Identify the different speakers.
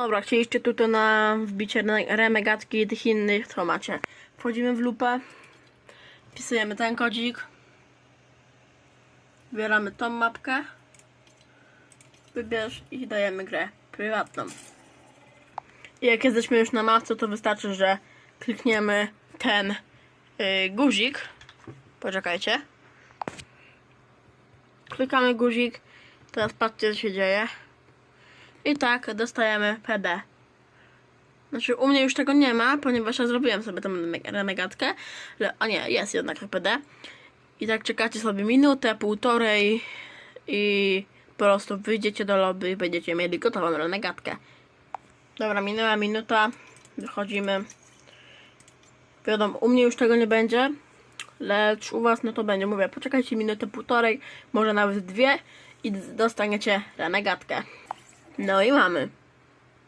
Speaker 1: Dobra, chcieliście tutaj na wbicie re- remegatki i tych innych, to macie. Wchodzimy w lupę, wpisujemy ten kodzik, wybieramy tą mapkę, wybierz i dajemy grę prywatną. I jak jesteśmy już na mapce, to wystarczy, że klikniemy ten y, guzik. Poczekajcie. Klikamy guzik. Teraz patrzcie, co się dzieje. I tak dostajemy PD. Znaczy, u mnie już tego nie ma, ponieważ ja zrobiłem sobie rene- renegatkę. Ale, a nie, jest jednak PD. I tak czekacie sobie minutę, półtorej i po prostu wyjdziecie do lobby i będziecie mieli gotową renegatkę. Dobra, minęła minuta. Wychodzimy. Wiadomo, u mnie już tego nie będzie. Lecz u was no to będzie. Mówię, poczekajcie minutę, półtorej, może nawet dwie i dostaniecie renegatkę. No i mamy.